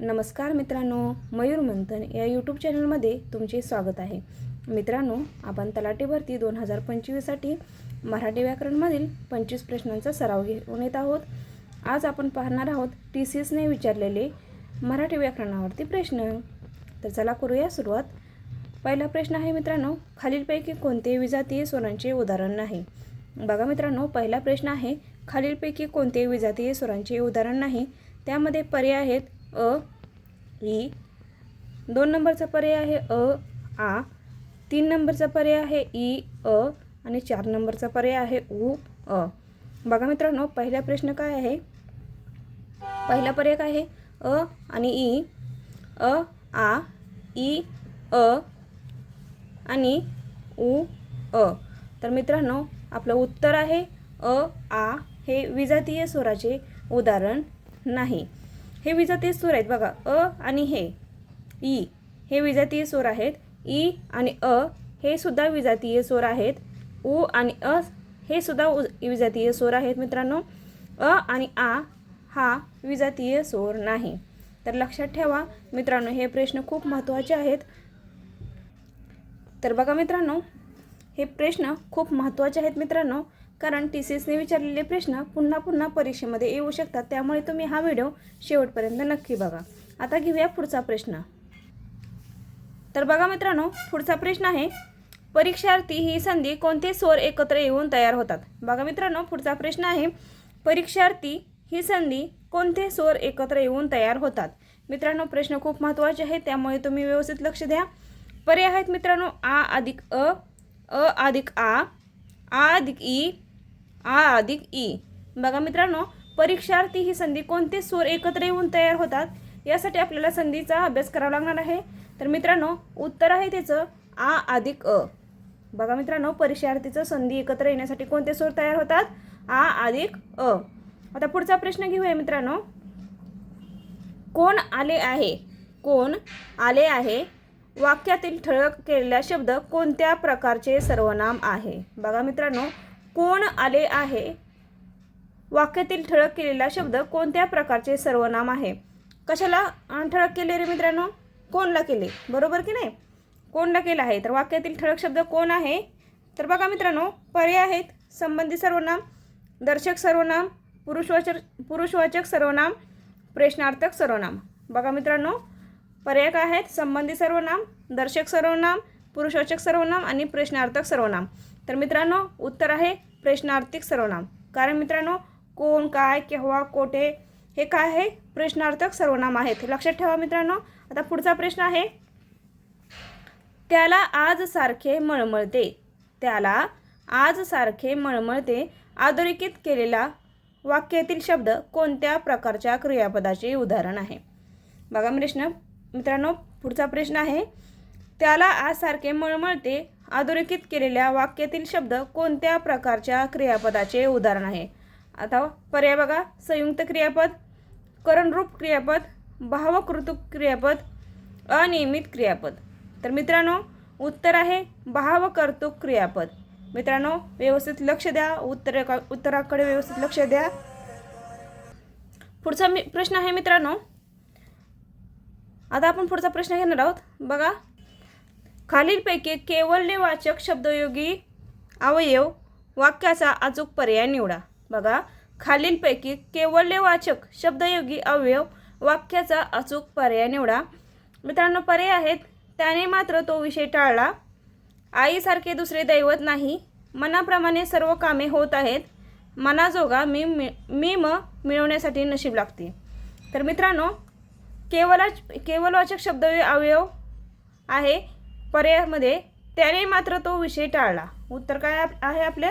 नमस्कार मित्रांनो मयूर मंथन या यूट्यूब चॅनलमध्ये तुमचे स्वागत आहे. मित्रांनो आपण तलाठी भरती दोन हजार पंचवीससाठी मराठी व्याकरणमधील पंचवीस प्रश्नांचा सराव घेऊन येत आहोत. आज आपण पाहणार आहोत टी सी एसने विचारलेले मराठी व्याकरणावरती प्रश्न. तर चला करूया सुरुवात. पहिला प्रश्न आहे मित्रांनो खालीलपैकी कोणते विजातीय स्वरांचे उदाहरण नाही. बघा मित्रांनो पहिला प्रश्न आहे खालीलपैकी कोणते विजातीय स्वरांचे उदाहरण नाही. त्यामध्ये पर्याय आहेत अ ई दोन नंबरचा पर्याय आहे अ आ. तीन नंबरचा पर्याय आहे ई अ. आणि चार नंबरचा पर्याय आहे उ अ. बघा मित्रांनो पहिला प्रश्न काय आहे? पहिला पर्याय काय आहे? अ आणि ई अ आ ई अ. आणि उ अ. तर मित्रांनो आपलं उत्तर आहे अ आ. हे विजातीय स्वराचे उदाहरण नाही. हे विजातीय स्वर आहेत बघा. अ आणि हे. ई. हे विजातीय स्वर आहेत. ई आणि अ हे सुद्धा विजातीय स्वर आहेत. उ आणि अ हे सुद्धा विजातीय स्वर आहेत मित्रांनो. अ आणि आ हा विजातीय स्वर नाही. तर लक्षात ठेवा मित्रांनो हे प्रश्न खूप महत्त्वाचे आहेत. तर बघा मित्रांनो हे प्रश्न खूप महत्त्वाचे आहेत मित्रांनो. कारण टी सी एसने विचारलेले प्रश्न पुन्हा पुन्हा परीक्षेमध्ये येऊ शकतात त्यामुळे तुम्ही हा व्हिडिओ शेवटपर्यंत नक्की बघा. आता घेऊया पुढचा प्रश्न. तर बघा मित्रांनो पुढचा प्रश्न आहे परीक्षार्थी ही संधी कोणते स्वर एकत्र येऊन तयार होतात? बघा मित्रांनो पुढचा प्रश्न आहे परीक्षार्थी ही संधी कोणते स्वर एकत्र येऊन तयार होतात? मित्रांनो प्रश्न खूप महत्त्वाचे आहेत त्यामुळे तुम्ही व्यवस्थित लक्ष द्या. पर्याय आहेत मित्रांनो आ अधिक अ अ अधिक आ आ अधिक ई आ अधिक ई. बघा मित्रांनो परीक्षार्थी ही संधी कोणते स्वर एकत्र येऊन तयार होतात यासाठी आपल्याला संधीचा अभ्यास करावा लागणार आहे. तर मित्रांनो उत्तर आहे त्याचं आ अधिक अ. बघा मित्रांनो परीक्षार्थीचं संधी एकत्र येण्यासाठी कोणते स्वर तयार होतात आ अधिक अ. आता पुढचा प्रश्न घेऊया मित्रांनो. कोण आले आहे? कोण आले आहे? वाक्यातील ठळक केलेला शब्द कोणत्या प्रकारचे सर्वनाम आहे? बघा मित्रांनो कोण आले आहे? वाक्यातील ठळक केलेला शब्द कोणत्या प्रकारचे सर्वनाम आहे? कशाला ठळक केले रे मित्रांनो? कोणला केले? बरोबर की नाही? कोणला केलं आहे? तर वाक्यातील ठळक शब्द कोण आहे? तर बघा मित्रांनो पर्याय आहेत. संबंधी सर्वनाम दर्शक सर्वनाम पुरुषवाचक पुरुषवाचक सर्वनाम प्रश्नार्थक सर्वनाम. बघा मित्रांनो पर्याय काय आहेत? संबंधी सर्वनाम दर्शक सर्वनाम पुरुषवाचक सर्वनाम आणि प्रश्नार्थक सर्वनाम. तर मित्रांनो उत्तर आहे प्रश्नार्थिक सर्वनाम. कारण मित्रांनो कोण काय केव्हा कोठे हे काय आहे? प्रश्नार्थक सर्वनाम आहेत. लक्षात ठेवा मित्रांनो आता पुढचा प्रश्न आहे. त्याला आज सारखे मळमळते. त्याला आज सारखे मळमळते अधोरेखित केलेला वाक्यातील शब्द कोणत्या प्रकारच्या क्रियापदाचे उदाहरण आहे? बघा प्रश्न. मित्रांनो पुढचा प्रश्न आहे. त्याला आज सारखे मळमळते अधोरेखित केलेल्या वाक्यातील शब्द कोणत्या प्रकारच्या क्रियापदाचे उदाहरण आहे? आता पर्याय बघा. संयुक्त क्रियापद करणरूप क्रियापद भावकृतुक क्रियापद अनियमित क्रियापद. तर मित्रांनो उत्तर आहे भावकर्तुक क्रियापद. मित्रांनो व्यवस्थित लक्ष द्या. उत्तर उत्तराकडे व्यवस्थित लक्ष द्या. पुढचा मी प्रश्न आहे मित्रांनो. आता आपण पुढचा प्रश्न घेणार आहोत. बघा. खालीलपैकी केवल्यवाचक शब्दयोगी अवयव वाक्याचा अचूक पर्याय निवडा. बघा खालीलपैकी केवल्यवाचक शब्दयोगी अवयव वाक्याचा अचूक पर्याय निवडा. मित्रांनो पर्याय आहेत. त्याने मात्र तो विषय टाळला. आईसारखे दुसरे दैवत नाही. मनाप्रमाणे सर्व कामे होत आहेत. मनाजोगा मी मि मी म मिळवण्यासाठी नशीब लागते. तर मित्रांनो केवला केवलवाचक शब्द अवयव आहे. पर्यायामध्ये त्याने मात्र तो विषय टाळला. उत्तर काय आप- आहे आपलं?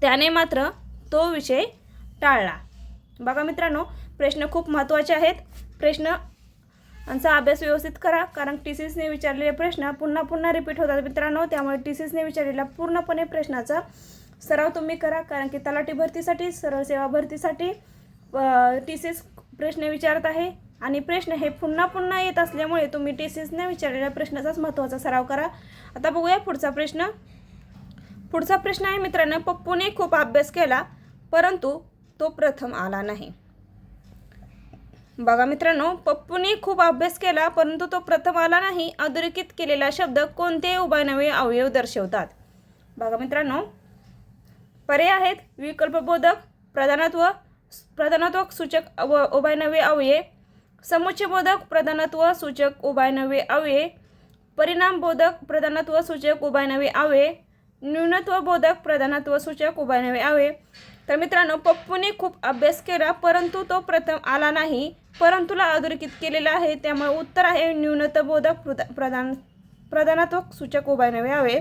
त्याने मात्र तो विषय टाळला. बघा मित्रांनो प्रश्न खूप महत्त्वाचे आहेत. प्रश्न यांचा अभ्यास व्यवस्थित करा कारण टी सी एसने विचारलेले प्रश्न पुन्हा पुन्हा रिपीट होतात मित्रांनो. त्यामुळे टी सी एसने विचारलेला पूर्णपणे प्रश्नाचा सराव तुम्ही करा कारण की तलाठी भरतीसाठी सरळ सेवा भरतीसाठी टी सी एस प्रश्न विचारत आहे. आणि प्रश्न हे पुन्हा पुन्हा येत असल्यामुळे तुम्ही टी सी विचारलेल्या प्रश्नाचाच महत्त्वाचा सराव करा. आता बघूया पुढचा प्रश्न. पुढचा प्रश्न आहे मित्रांनो पप्पूने खूप अभ्यास केला परंतु तो प्रथम आला नाही. बघा मित्रांनो पप्पूने खूप अभ्यास केला परंतु तो प्रथम आला नाही. अधोरेखित केलेला शब्द कोणते उभानवे अवयव दर्शवतात. बघा मित्रांनो पर्याय आहेत विकल्पबोधक प्रधानत्व प्रधानत्व सूचक अव उभानवे अवये समुच्चयबोधक प्रधानत्व सूचक उभयनवी अवये परिणामबोधक प्रधानत्व सूचक उभयनवी नवे न्यूनत्व न्यूनत्वबोधक प्रधानत्व सूचक उभयनवी अवये तर मित्रांनो पप्पूने खूप अभ्यास केला परंतु तो प्रथम आला नाही. परंतुला अधोरेखित केलेला आहे त्यामुळे उत्तर आहे न्यूनत्वबोधक प्रदा प्रधान प्रधानत्व सूचक उभायनवे आवे.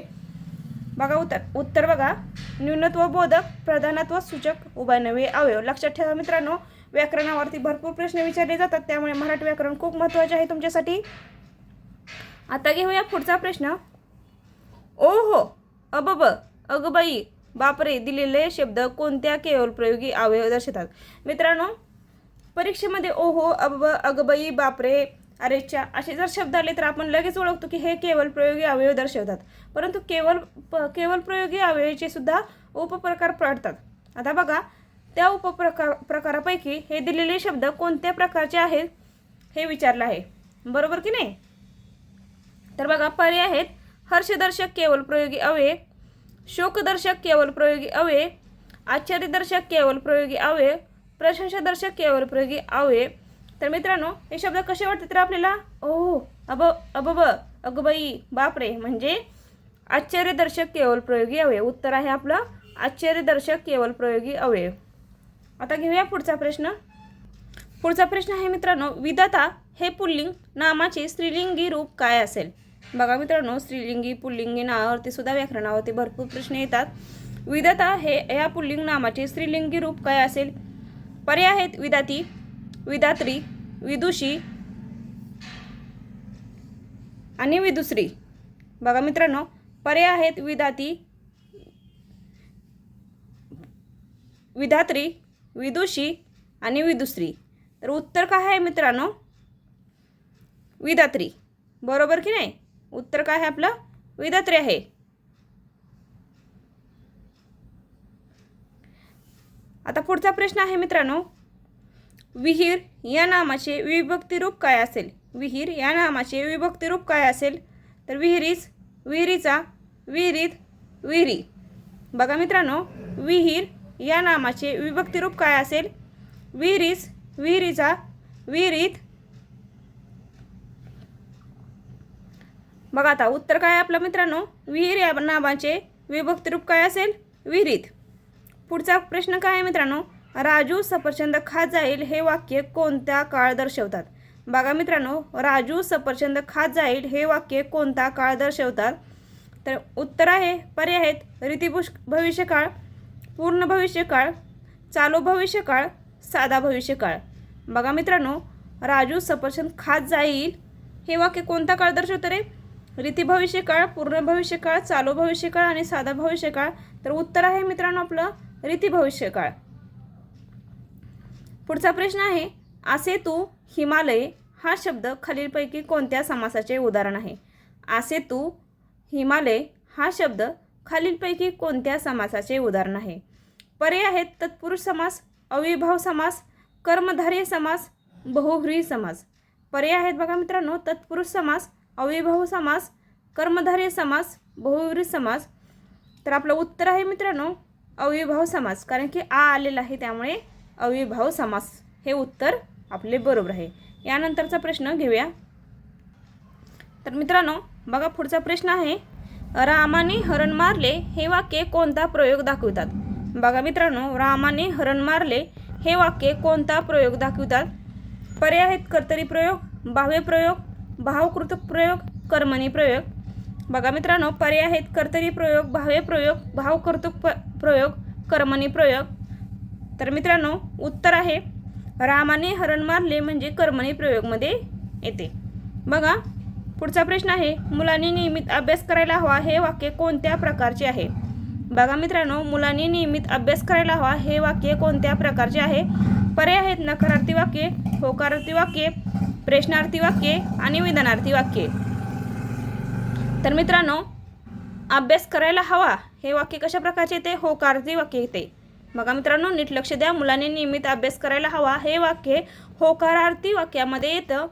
बघा उत्तर उत्तर बघा. न्यूनत्वबोधक प्रधानत्व सूचक उभयनवी अवयव लक्षात ठेवा मित्रांनो व्याकरणावरती भरपूर प्रश्न विचारले जातात त्यामुळे मराठी व्याकरण खूप महत्त्वाचे आहे तुमच्यासाठी. आता घेऊया पुढचा प्रश्न. ओ हो अबब अगबाई बापरे दिलेले शब्द कोणत्या केवळ प्रयोगी अवयव दर्शवतात? मित्रांनो परीक्षेमध्ये ओहो अबब अगबई बापरे अरेच्या असे जर शब्द आले तर आपण लगेच ओळखतो की हे केवळ प्रयोगी अवयव दर्शवतात. परंतु केवळ प केवळ प्रयोगी अवयवाचे सुद्धा उपप्रकार पडतात. आता बघा त्या उपप्रकार प्रकारापैकी हे दिलेले शब्द कोणत्या प्रकारचे आहेत हे विचारलं आहे. बरोबर की नाही? तर बघा पर्याय आहेत. हर्षदर्शक केवळ प्रयोगी अवे शोकदर्शक केवळ प्रयोगी अवये आश्चर्यदर्शक केवळ प्रयोगी अवये प्रशंसादर्शक केवळ प्रयोगी अवये तर मित्रांनो हे शब्द कसे वाटते तर आपल्याला? ओ अब अबब अगबाई बापरे म्हणजे आश्चर्यदर्शक केवळ प्रयोगी अवयव उत्तर आहे आपलं आश्चर्यदर्शक केवळ प्रयोगी अवयव आता घेऊया पुढचा प्रश्न. पुढचा प्रश्न आहे मित्रांनो विधाता हे पुल्लिंग नामाचे स्त्रीलिंगी रूप काय असेल? बघा मित्रांनो स्त्रीलिंगी पुल्लिंगी नावावरती सुद्धा व्याकरणावरती भरपूर प्रश्न येतात. विधाता हे या पुल्लिंग नामाचे स्त्रीलिंगी रूप काय असेल? पर्याय आहेत विदाती विदात्री विदुषी आणि विदुसरी. बघा मित्रांनो पर्याय आहेत विधाती विधात्री विदुषी आणि विदुश्री तर उत्तर काय आहे मित्रांनो? विदात्री. बरोबर की नाही? उत्तर काय आहे आपलं? विदात्री आहे. आता पुढचा प्रश्न आहे मित्रांनो. विहीर या नामाचे विभक्ती रूप काय असेल? विहीर या नामाचे विभक्ती रूप काय असेल? तर विहिरीस विहिरीचा विहिरीत विहिरी. बघा मित्रांनो विहीर या नामाचे विभक्तिरूप काय असेल? विहिरीस विहिरीचा विहिरीत. बघा आता उत्तर काय आपलं मित्रांनो? विहीर या नामाचे विभक्तिरूप काय असेल? विहिरीत. पुढचा प्रश्न काय आहे मित्रांनो? राजू सफरचंद खात जाईल हे वाक्य कोणत्या काळ दर्शवतात? बघा मित्रांनो राजू सफरचंद खात जाईल हे वाक्य कोणता काळ दर्शवतात? तर उत्तर आहे पर्याय आहेत. रीतिभूष भविष्यकाळ. पूर्ण भविष्यकाळ चालू भविष्यकाळ साधा भविष्यकाळ. बघा मित्रांनो राजू सफरचंद खात जाईल हे वाक्य कोणता काळ दर्शवतं रे? रीती भविष्यकाळ पूर्ण भविष्यकाळ चालू भविष्यकाळ आणि साधा भविष्यकाळ. तर उत्तर आहे मित्रांनो आपलं रीती भविष्यकाळ. पुढचा प्रश्न आहे असे तू हिमालय हा शब्द खालीलपैकी कोणत्या समासाचे उदाहरण आहे? असे तू हिमालय हा शब्द खालीलपैकी कोणत्या समासाचे उदाहरण आहे? पर्याय आहेत तत्पुरुष समास अविभाव समास कर्मधार्य समास बहुव्रीही समास. पर्याय आहेत बघा मित्रांनो तत्पुरुष समास अविभाव समास कर्मधार्य समास बहुव्रीही समास. तर आपलं उत्तर आहे मित्रांनो अविभाव समास. कारण की आ आलेला आहे त्यामुळे अविभाव समास. हे उत्तर आपले बरोबर आहे. यानंतरचा प्रश्न घेऊया. तर मित्रांनो बघा पुढचा प्रश्न आहे. रामाने हरण मारले हे वाक्य कोणता प्रयोग दाखवितात? बघा मित्रांनो रामाने हरण मारले. हे वाक्य कोणता प्रयोग? दाखवितात. पर्याय आहेत कर्तरी प्रयोग भाव्य प्रयोग भावकृतक प्रयोग कर्मणी प्रयोग. बघा मित्रांनो पर्याय आहेत कर्तरी प्रयोग भाव्य प्रयोग भावकर्तुक प प्रयोग कर्मणी प्रयोग. तर मित्रांनो उत्तर आहे रामाने हरण मारले म्हणजे कर्मणी प्रयोगमध्ये येते. बघा पुढचा प्रश्न आहे मुलांनी नियमित अभ्यास करायला हवा हे वाक्य कोणत्या प्रकारचे आहे? बघा मित्रांनो मुलांनी नियमित अभ्यास करायला हवा. हे वाक्य कोणत्या प्रकारचे आहे? पर्याय आहेत नकारार्थी वाक्ये होकारार्थी वाक्ये प्रश्नार्थी वाक्ये आणि विधानार्थी वाक्ये. तर मित्रांनो अभ्यास करायला हवा. हे वाक्य कशा प्रकारचे येते? होकारार्थी वाक्य येते. बघा मित्रांनो नीट लक्ष द्या. मुलांनी नियमित अभ्यास करायला हवा. हे वाक्य होकारार्थी वाक्यामध्ये येतं.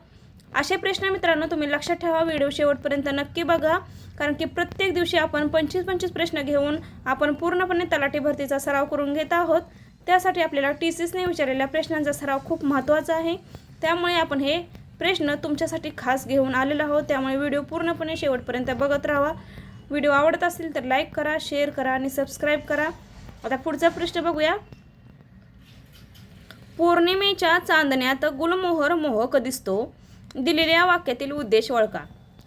असे प्रश्न मित्रांनो तुम्ही लक्षात ठेवा. व्हिडिओ शेवटपर्यंत नक्की बघा. कारण की प्रत्येक दिवशी आपण पंचवीस पंचवीस प्रश्न घेऊन आपण पूर्णपणे तलाठी भरतीचा सराव करून घेत आहोत. त्यासाठी आपल्याला टी सी एसने विचारलेल्या प्रश्नांचा सराव खूप महत्त्वाचा आहे. त्यामुळे आपण हे प्रश्न तुमच्यासाठी खास घेऊन आलेलो आहोत. त्यामुळे व्हिडिओ पूर्णपणे शेवटपर्यंत बघत राहा. व्हिडिओ आवडत असेल तर लाईक करा शेअर करा आणि सबस्क्राईब करा. आता पुढचा प्रश्न बघूया. पौर्णिमेच्या चांदण्यात गुलमोहर मोहक दिसतो. दिलेल्या वाक्यातील उद्देश ओळखा.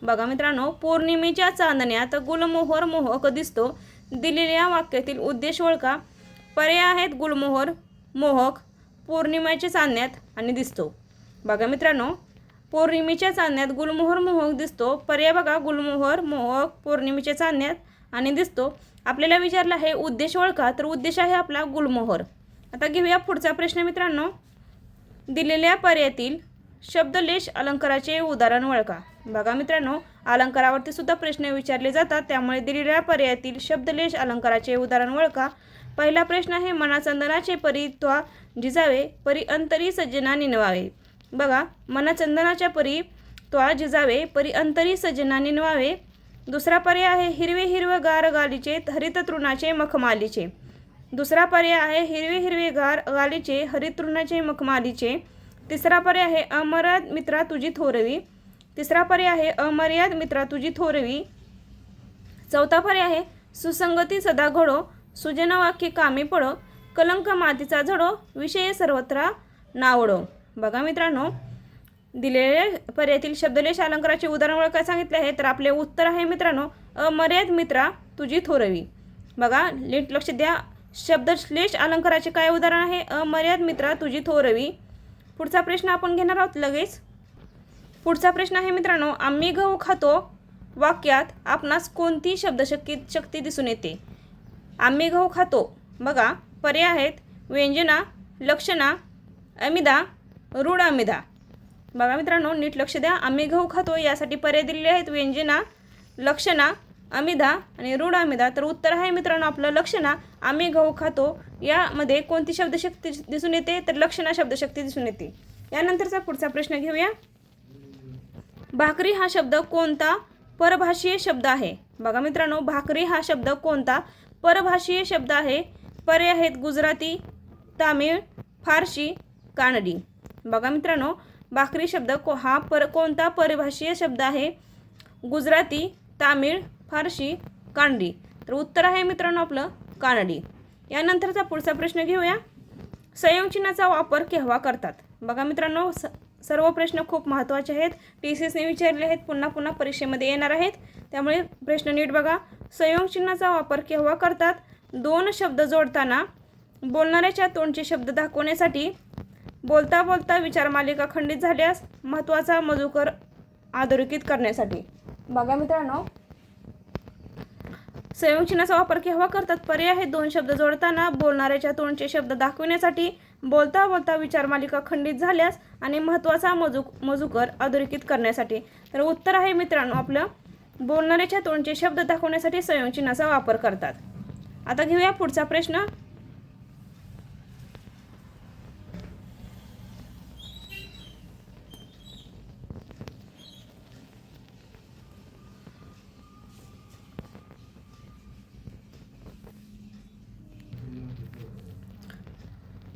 बघा मित्रांनो पौर्णिमेच्या चांदण्यात गुलमोहर मोहक दिसतो. दिलेल्या वाक्यातील उद्देश ओळखा. पर्याय आहेत गुलमोहर मोहक पौर्णिमेच्या चांदण्यात आणि दिसतो. बघा मित्रांनो पौर्णिमेच्या चांदण्यात गुलमोहर मोहक दिसतो. पर्याय बघा गुलमोहर मोहक पौर्णिमेच्या चांदण्यात आणि दिसतो. आपल्याला विचारला आहे उद्देश ओळखा तर उद्देश आहे आपला गुलमोहर. आता घेऊया पुढचा प्रश्न मित्रांनो. दिलेल्या पर्यायातील शब्दलेश अलंकाराचे उदाहरण ओळखा बघा मित्रांनो अलंकारावरती सुद्धा प्रश्न विचारले जातात त्यामुळे दिलेल्या पर्यायातील शब्दलेश अलंकाराचे उदाहरण ओळखा पहिला प्रश्न आहे मनाचंदनाचे परी त्वा जिजावे परी अंतरी सज्जना निनवावे. बघा मनाचंदनाच्या परी त्वा जिजावे परी अंतरी सज्जना निनवावे. दुसरा पर्याय आहे हिरवे हिरवे गार गालीचे हरित तृणाचे मखमालीचे. दुसरा पर्याय आहे हिरवे हिरवे गार गालीचे हरित तृणाचे मखमालीचे. तिसरा पर्याय आहे अमर्याद मित्रा तुझी थोरवी. तिसरा पर्याय आहे अमर्याद मित्रा तुझी थोरवी. चौथा पर्याय आहे सुसंगती सदा घडो सुजनवाक्य कामी पडो कलंक मातीचा झडो विषय सर्वत्र नावडो. बघा मित्रांनो दिलेले पर्यायातील शब्दलेश अलंकाराचे उदाहरण ओळख काय सांगितले आहे तर आपले उत्तर आहे मित्रांनो अमर्याद मित्रा तुझी थोरवी. बघा नीट लक्ष द्या. शब्दश्लेष अलंकाराचे काय उदाहरण आहे? अमर्याद मित्रा तुझी थोरवी. पुढचा प्रश्न आपण घेणार आहोत लगेच. पुढचा प्रश्न आहे मित्रांनो आम्ही गहू खातो वाक्यात आपणास कोणती शब्दशक्ती शक्ती दिसून येते? आम्ही गहू खातो. बघा पर्याय आहेत. व्यंजना लक्षणा अमिदा रूढ अमिदा. बघा मित्रांनो नीट लक्ष द्या. आम्ही गहू खातो यासाठी पर्याय दिलेले आहेत. व्यंजना लक्षणा अमिदा आणि रूढ अमिदा तर उत्तर आहे मित्रांनो आपलं लक्षणा. आम्ही गहू खातो. यामध्ये कोणती शब्दशक्ती दिसून येते? तर लक्षणा शब्दशक्ती दिसून येते. यानंतरचा पुढचा प्रश्न घेऊया. भाकरी हा शब्द कोणता? परभाषीय शब्द आहे. बघा मित्रांनो भाकरी हा शब्द कोणता? परभाषीय शब्द आहे. पर्याय आहेत गुजराती तामिळ फारशी कानडी. बघा मित्रांनो भाकरी शब्द को हा पर कोणता परभाषीय शब्द आहे? गुजराती तामिळ फारशी कानडी तर उत्तर आहे मित्रांनो आपलं कानडी. यानंतरचा पुढचा प्रश्न घेऊया. संयोगचिन्हाचा वापर केव्हा करतात? बघा मित्रांनो स सर्व प्रश्न खूप महत्त्वाचे आहेत. टी सी एसने विचारले आहेत पुन्हा पुन्हा परीक्षेमध्ये येणार आहेत. त्यामुळे प्रश्न नीट बघा. संयोगचिन्हाचा वापर केव्हा करतात? दोन शब्द जोडताना बोलणाऱ्याच्या तोंडचे शब्द दाखवण्यासाठी बोलता बोलता विचारमालिका खंडित झाल्यास महत्त्वाचा मजूकर अधोरेखित करण्यासाठी. बघा मित्रांनो संयोग वापर केव्हा करतात? पर्याय हे दोन शब्द जोडताना बोलणाऱ्याच्या तोंडचे शब्द दाखविण्यासाठी बोलता बोलता विचार मालिका खंडित झाल्यास आणि महत्त्वाचा मजूक मजूकर अधोरेखित करण्यासाठी. तर उत्तर आहे मित्रांनो आपलं बोलणाऱ्याच्या तोंडचे शब्द दाखवण्यासाठी संयोग वापर करतात. आता घेऊया पुढचा प्रश्न.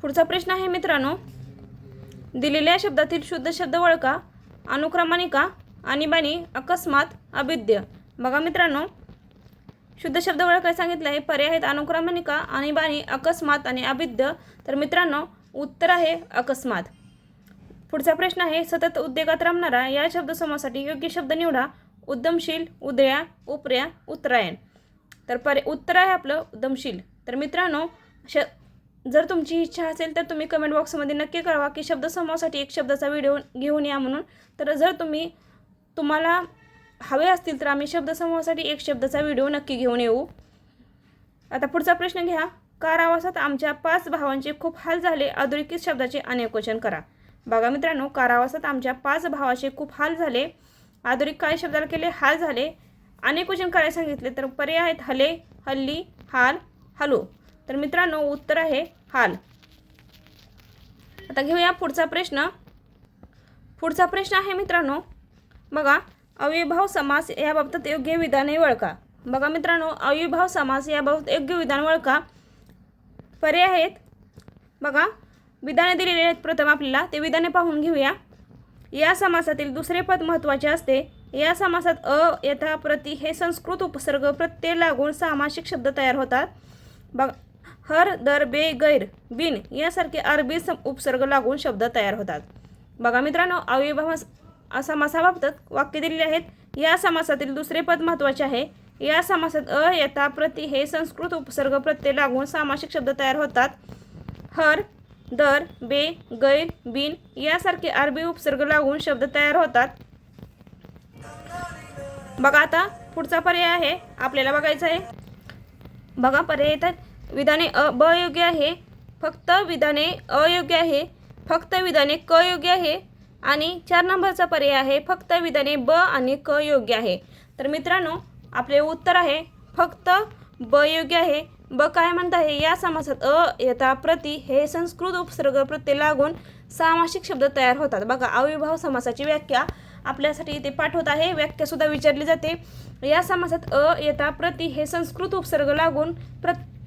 पुढचा प्रश्न आहे मित्रांनो. दिलेल्या शब्दातील शुद्ध शब्द वळका अनुक्रमणिका आणीबाणी अकस्मात अभिद्य बघा मित्रांनो शुद्ध शब्द ओळख काय सांगितलं आहे. पर्याय आहेत अनुक्रमणिका आणीबाणी अकस्मात आणि अभिद्य तर मित्रांनो उत्तर आहे अकस्मात. पुढचा प्रश्न आहे सतत उद्योगात रमणारा या शब्दसमूहासाठी योग्य शब्द निवडा. उद्यमशील उदया उपऱ्या उत्तरायण. तर पर्या उत्तर आहे आपलं उद्यमशील. तर मित्रांनो श जर तुमची इच्छा असेल तर तुम्ही कमेंट बॉक्समध्ये नक्की कळवा की शब्दसमूहासाठी एक शब्दाचा व्हिडिओ घेऊन या म्हणून. तर जर तुम्ही तुम्हाला हवे असतील तर आम्ही शब्दसमूहासाठी एक शब्दाचा व्हिडिओ नक्की घेऊन येऊ. आता पुढचा प्रश्न घ्या. कारावासात आमच्या पाच भावांचे खूप हाल झाले? अधोरेखित शब्दाचे अनेकवचन करा. बघा मित्रांनो कारावासात आमच्या पाच भावाचे खूप हाल झाले? आधुनिक काय शब्दाला केले? हाल झाले. अनेकवचन करायला सांगितले तर पर्याय आहेत. हले हल्ली हाल हलो. तर मित्रांनो उत्तर आहे हाल. आता घेऊया पुढचा प्रश्न. पुढचा प्रश्न आहे मित्रांनो बघा अविभाव समास याबाबत योग्य विधाने वळका. बघा मित्रांनो अविभाव समास याबाबत योग्य विधान वळका. पर्याय आहेत. बघा विधाने दिलेली आहेत प्रथम आपल्याला ते विधाने पाहून घेऊया. या समासातील दुसरे पद महत्त्वाचे असते. या समासात अ यथा प्रति हे संस्कृत उपसर्ग प्रत्यय लागून सामासिक शब्द तयार होतात. बघ हर दर बे गैर बिन यासारखे अरबी सम उपसर्ग लागून शब्द तयार होतात. बघा मित्रांनो अविभाव समासाबाबत वाक्य दिलेली आहेत. या समासातील दुसरे पद महत्त्वाचे आहे. या समासात अ यथा प्रति हे संस्कृत उपसर्ग प्रत्यय लागून सामासिक शब्द तयार होतात. हर दर बे गैर बिन यासारखे अरबी उपसर्ग लागून शब्द तयार होतात. बघा आता पुढचा पर्याय आहे. आपल्याला बघायचा आहे. बघा पर्याय येतात. विधाने अ ब योग्य आहे. फक्त विधाने अयोग्य आहे. फक्त विधाने क योग्य आहे. आणि चार नंबरचा पर्याय आहे. फक्त विधाने ब आणि क योग्य आहे. तर मित्रांनो आपले उत्तर आहे फक्त ब योग्य आहे. ब काय म्हणत आहे? या समासात अ यथा प्रति हे संस्कृत उपसर्ग प्रत्यय लागून सामासिक शब्द तयार होतात. बघा अविभाव समासाची व्याख्या आपल्यासाठी इथे पाठवत आहे. व्याख्यासुद्धा विचारली जाते. या समासात अ यथा प्रति हे संस्कृत उपसर्ग लागून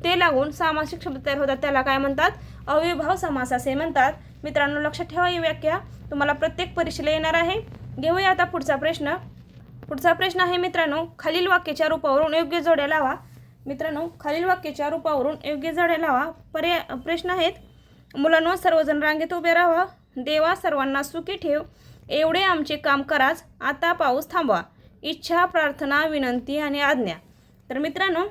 ते लागून सामासिक शब्द तयार होतात. त्याला काय म्हणतात? अविभाव समास असे म्हणतात. मित्रांनो लक्षात ठेवा ही व्याख्या. तुम्हाला प्रत्येक परीक्षेला येणार आहे. घेऊया आता पुढचा प्रश्न. पुढचा प्रश्न आहे मित्रांनो खालील वाक्याच्या रूपावरून योग्य जोड्या लावा. मित्रांनो खालील वाक्याच्या रूपावरून योग्य जोड्या लावा. पर्याय प्रश्न आहेत. मुलांनो सर्वजण रांगेत उभे राहा. देवा सर्वांना सुखी ठेव. एवढे आमचे काम कराच. आता पाऊस थांबवा. इच्छा प्रार्थना विनंती आणि आज्ञा. तर मित्रांनो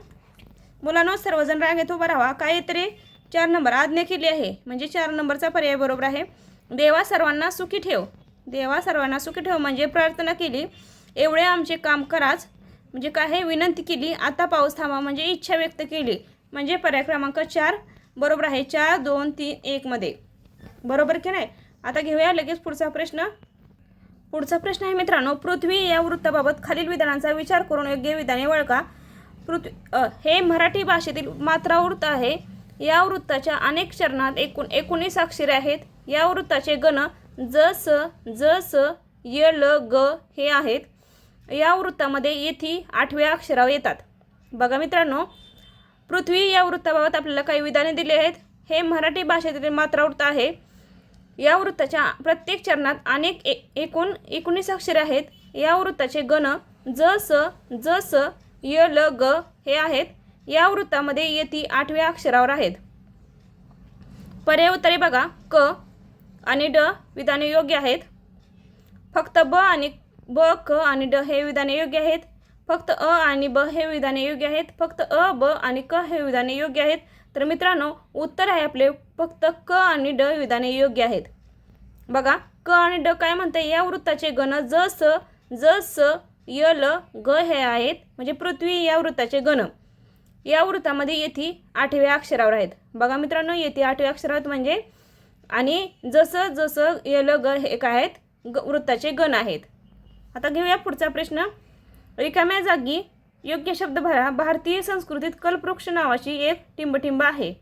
मुलांनो सर्वजण रांगेत उभा राहा. काहीतरी चार नंबर आज्ञा केली आहे. म्हणजे चार नंबरचा पर्याय बरोबर आहे. देवा सर्वांना सुखी ठेव. देवा सर्वांना सुखी ठेव म्हणजे प्रार्थना केली. एवढे आमचे काम कराच. म्हणजे काय विनंती केली. आता पाऊस थांबा म्हणजे इच्छा व्यक्त केली. म्हणजे पर्याय क्रमांक चार बरोबर आहे. चार दोन तीन एकमध्ये बरोबर की नाही? आता घेऊया लगेच पुढचा प्रश्न. पुढचा प्रश्न आहे मित्रांनो पृथ्वी या वृत्ताबाबत खालील विधानांचा विचार करून योग्य विधाने वळका पृथ्वी हे मराठी भाषेतील मात्रावृत्त आहे. या वृत्ताच्या अनेक चरणात एकूण एकोणीस अक्षरे आहेत. या वृत्ताचे गण ज स ज स य ल ग हे आहेत. या वृत्तामध्ये येथी आठव्या अक्षरावर येतात. बघा मित्रांनो पृथ्वी या वृत्ताबाबत आपल्याला काही विधाने दिली आहेत. हे मराठी भाषेतील मात्रावृत्त आहे. या वृत्ताच्या प्रत्येक चरणात अनेक ए एकूण एकोणीस अक्षरे आहेत. या वृत्ताचे गण ज स ज स य ल ग हे आहेत. या वृत्तामध्ये येती आठव्या अक्षरावर आहेत. पर्याय उत्तरे बघा. क आणि ड विधाने योग्य आहेत. फक्त ब आणि ब क आणि ड हे विधाने योग्य आहेत. फक्त अ आणि ब हे विधाने योग्य आहेत. फक्त अ ब आणि क हे विधाने योग्य आहेत. तर मित्रांनो उत्तर आहे आपले. फक्त क आणि ड विधाने योग्य आहेत. बघा. क आणि ड काय म्हणते? या वृत्ताचे गण ज स ज स य ल ग हे आहेत म्हणजे पृथ्वी या वृत्ताचे गण या वृत्तामध्ये येथे आठव्या अक्षरावर आहेत. बघा मित्रांनो येथे आठव्या अक्षरावर म्हणजे आणि जसं जसं य ल ग हे काय आहेत ग वृत्ताचे गण आहेत. आता घेऊया पुढचा प्रश्न. रिकाम्या जागी योग्य शब्द भरा. भारतीय संस्कृतीत कल्पवृक्ष नावाची एक टिंबटिंब आहे.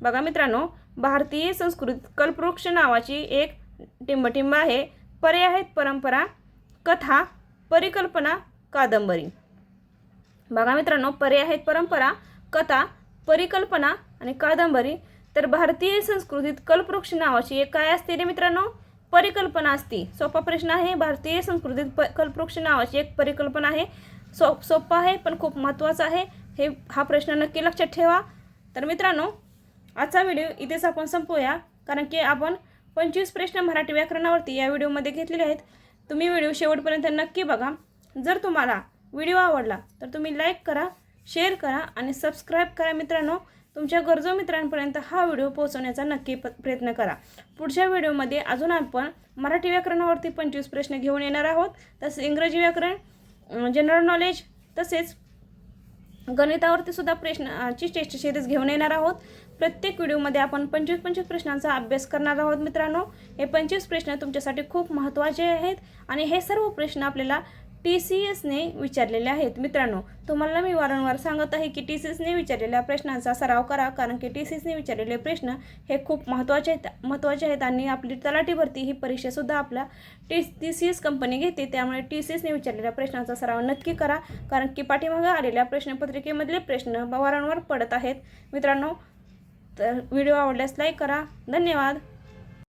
बघा मित्रांनो भारतीय संस्कृतीत कल्पवृक्ष नावाची एक टिंबटिंब आहे. पर्याय आहेत परंपरा कथा परिकल्पना कादंबरी. बघा मित्रांनो पर्याय आहेत परंपरा कथा परिकल्पना आणि कादंबरी. तर भारतीय संस्कृतीत कल्पवृक्ष नावाची एक काय असते रे मित्रांनो? परिकल्पना असते. सोपा प्रश्न आहे. भारतीय संस्कृतीत प कल्पवृक्ष नावाची एक परिकल्पना आहे. सो सोपा आहे पण खूप महत्त्वाचा आहे. हे हा प्रश्न नक्की लक्षात ठेवा. तर मित्रांनो आजचा व्हिडिओ इथेच आपण संपवूया. कारण की आपण पंचवीस प्रश्न मराठी व्याकरणावरती या व्हिडिओमध्ये घेतलेले आहेत. तुम्ही व्हिडिओ शेवटपर्यंत नक्की बघा. जर तुम्हाला व्हिडिओ आवडला तर तुम्ही लाईक करा शेअर करा आणि सबस्क्राईब करा मित्रांनो. तुमच्या गरजू मित्रांपर्यंत हा व्हिडिओ पोहोचवण्याचा नक्की प प्रयत्न करा. पुढच्या व्हिडिओमध्ये अजून आपण मराठी व्याकरणावरती पंचवीस प्रश्न घेऊन येणार आहोत. तसेच इंग्रजी व्याकरण जनरल नॉलेज तसेच गणितावरती सुद्धा प्रश्नाची टेस्ट सिरीज घेऊन येणार आहोत. प्रत्येक व्हिडिओमध्ये आपण पंचवीस पंचवीस प्रश्नांचा अभ्यास करणार आहोत मित्रांनो. हे पंचवीस प्रश्न तुमच्यासाठी खूप महत्त्वाचे आहेत आणि हे सर्व प्रश्न आपल्याला टी सी एसने विचारलेले आहेत. मित्रांनो तुम्हाला मी वारंवार सांगत आहे की टी सी एसने विचारलेल्या प्रश्नांचा सराव करा कारण की टी सी एसने विचारलेले प्रश्न हे खूप महत्त्वाचे आहेत महत्त्वाचे आहेत आणि आपली तलाठी भरती ही परीक्षासुद्धा आपल्या T T C S company घेते. त्यामुळे टी सी एसने विचारलेल्या प्रश्नांचा सराव नक्की करा कारण की पाठीमागे आलेल्या प्रश्नपत्रिकेमधले प्रश्न वारंवार पडत आहेत. मित्रांनो तर व्हिडिओ आवडल्यास लाईक करा. धन्यवाद.